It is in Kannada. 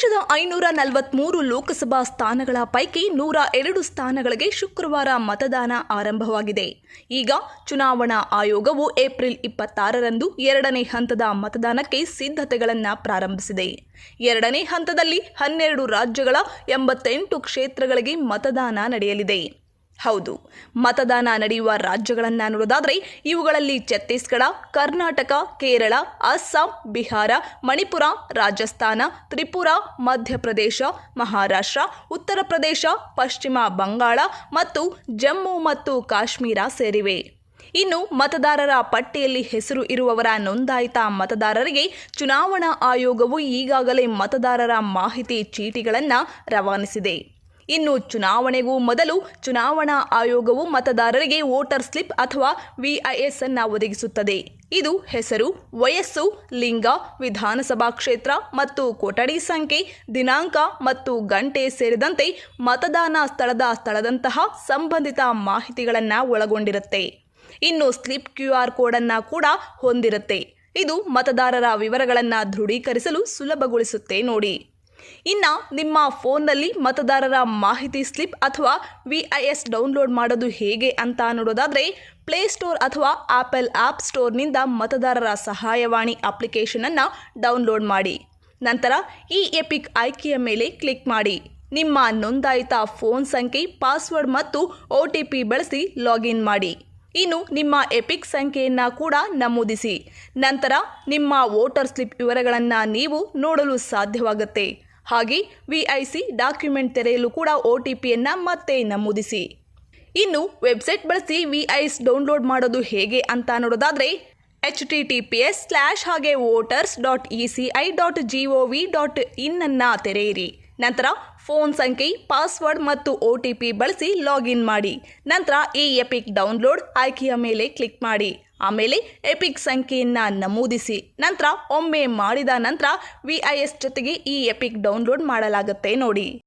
ದೇಶದ ಐನೂರ ನಲವತ್ಮೂರು ಲೋಕಸಭಾ ಸ್ಥಾನಗಳ ಪೈಕಿ ನೂರ ಎರಡು ಸ್ಥಾನಗಳಿಗೆ ಶುಕ್ರವಾರ ಮತದಾನ ಆರಂಭವಾಗಿದೆ. ಈಗ ಚುನಾವಣಾ ಆಯೋಗವು ಏಪ್ರಿಲ್ ಇಪ್ಪತ್ತಾರರಂದು ಎರಡನೇ ಹಂತದ ಮತದಾನಕ್ಕೆ ಸಿದ್ಧತೆಗಳನ್ನು ಪ್ರಾರಂಭಿಸಿದೆ. ಎರಡನೇ ಹಂತದಲ್ಲಿ ಹನ್ನೆರಡು ರಾಜ್ಯಗಳ ಎಂಬತ್ತೆಂಟು ಕ್ಷೇತ್ರಗಳಿಗೆ ಮತದಾನ ನಡೆಯಲಿದೆ. ಹೌದು. ಮತದಾನ ನಡೆಯುವ ರಾಜ್ಯಗಳನ್ನು ನೋಡೋದಾದರೆ ಇವುಗಳಲ್ಲಿ ಛತ್ತೀಸ್ಗಢ, ಕರ್ನಾಟಕ, ಕೇರಳ, ಅಸ್ಸಾಂ, ಬಿಹಾರ, ಮಣಿಪುರ, ರಾಜಸ್ಥಾನ, ತ್ರಿಪುರ, ಮಧ್ಯಪ್ರದೇಶ, ಮಹಾರಾಷ್ಟ್ರ, ಉತ್ತರ ಪ್ರದೇಶ, ಪಶ್ಚಿಮ ಬಂಗಾಳ ಮತ್ತು ಜಮ್ಮು ಮತ್ತು ಕಾಶ್ಮೀರ ಸೇರಿವೆ. ಇನ್ನು ಮತದಾರರ ಪಟ್ಟಿಯಲ್ಲಿ ಹೆಸರು ಇರುವವರ ನೋಂದಾಯಿತ ಮತದಾರರಿಗೆ ಚುನಾವಣಾ ಆಯೋಗವು ಈಗಾಗಲೇ ಮತದಾರರ ಮಾಹಿತಿ ಚೀಟಿಗಳನ್ನು ರವಾನಿಸಿದೆ. ಇನ್ನು ಚುನಾವಣೆಗೂ ಮೊದಲು ಚುನಾವಣಾ ಆಯೋಗವು ಮತದಾರರಿಗೆ ವೋಟರ್ ಸ್ಲಿಪ್ ಅಥವಾ ವಿಐಎಸ್ ಅನ್ನು ಒದಗಿಸುತ್ತದೆ. ಇದು ಹೆಸರು, ವಯಸ್ಸು, ಲಿಂಗ, ವಿಧಾನಸಭಾ ಕ್ಷೇತ್ರ ಮತ್ತು ಕೊಠಡಿ ಸಂಖ್ಯೆ, ದಿನಾಂಕ ಮತ್ತು ಗಂಟೆ ಸೇರಿದಂತೆ ಮತದಾನ ಸ್ಥಳದ ಸ್ಥಳದಂತಹ ಸಂಬಂಧಿತ ಮಾಹಿತಿಗಳನ್ನು ಒಳಗೊಂಡಿರುತ್ತೆ. ಇನ್ನು ಸ್ಲಿಪ್ ಕ್ಯೂ ಆರ್ ಕೋಡನ್ನು ಕೂಡ ಹೊಂದಿರುತ್ತೆ. ಇದು ಮತದಾರರ ವಿವರಗಳನ್ನು ದೃಢೀಕರಿಸಲು ಸುಲಭಗೊಳಿಸುತ್ತೆ ನೋಡಿ. ಇನ್ನು ನಿಮ್ಮ ಫೋನ್ನಲ್ಲಿ ಮತದಾರರ ಮಾಹಿತಿ ಸ್ಲಿಪ್ ಅಥವಾ ವಿ ಐ ಎಸ್ ಡೌನ್ಲೋಡ್ ಮಾಡೋದು ಹೇಗೆ ಅಂತ ನೋಡೋದಾದರೆ ಪ್ಲೇಸ್ಟೋರ್ ಅಥವಾ ಆಪಲ್ ಆ್ಯಪ್ ಸ್ಟೋರ್ನಿಂದ ಮತದಾರರ ಸಹಾಯವಾಣಿ ಅಪ್ಲಿಕೇಶನನ್ನು ಡೌನ್ಲೋಡ್ ಮಾಡಿ. ನಂತರ ಈ ಎಪಿಕ್ ಆಯ್ಕೆಯ ಮೇಲೆ ಕ್ಲಿಕ್ ಮಾಡಿ. ನಿಮ್ಮ ನೋಂದಾಯಿತ ಫೋನ್ ಸಂಖ್ಯೆ, ಪಾಸ್ವರ್ಡ್ ಮತ್ತು ಒ ಟಿ ಪಿ ಬಳಸಿ ಲಾಗಿನ್ ಮಾಡಿ. ಇನ್ನು ನಿಮ್ಮ ಎಪಿಕ್ ಸಂಖ್ಯೆಯನ್ನು ಕೂಡ ನಮೂದಿಸಿ. ನಂತರ ನಿಮ್ಮ ವೋಟರ್ ಸ್ಲಿಪ್ ವಿವರಗಳನ್ನು ನೀವು ನೋಡಲು ಸಾಧ್ಯವಾಗುತ್ತೆ. ಹಾಗೆ ವಿಐಸಿ ಡಾಕ್ಯುಮೆಂಟ್ ತೆರೆಯಲು ಕೂಡ ಒ ಟಿ ಪಿಯನ್ನು ಮತ್ತೆ ನಮೂದಿಸಿ. ಇನ್ನು ವೆಬ್ಸೈಟ್ ಬಳಸಿ ವಿಐಸ್ ಡೌನ್ಲೋಡ್ ಮಾಡೋದು ಹೇಗೆ ಅಂತ ನೋಡೋದಾದರೆ H T T P S slash ಹಾಗೆ voters dot E C I dot G O V dot ಇನ್ನನ್ನು ತೆರೆಯಿರಿ. ನಂತರ ಫೋನ್ ಸಂಖ್ಯೆ, ಪಾಸ್ವರ್ಡ್ ಮತ್ತು ಒ ಟಿ ಪಿ ಬಳಸಿ ಲಾಗಿನ್ ಮಾಡಿ. ನಂತರ ಈ ಎಪಿಕ್ ಡೌನ್ಲೋಡ್ ಆಯ್ಕೆಯ ಮೇಲೆ ಕ್ಲಿಕ್ ಮಾಡಿ. ಆಮೇಲೆ ಎಪಿಕ್ ಸಂಖ್ಯೆಯನ್ನು ನಮೂದಿಸಿ. ನಂತರ ಒಮ್ಮೆ ಮಾಡಿದ ನಂತರ ವಿ ಐ ಎಸ್ ಜೊತೆಗೆ ಈ ಎಪಿಕ್ ಡೌನ್ಲೋಡ್ ಮಾಡಲಾಗುತ್ತೆ ನೋಡಿ.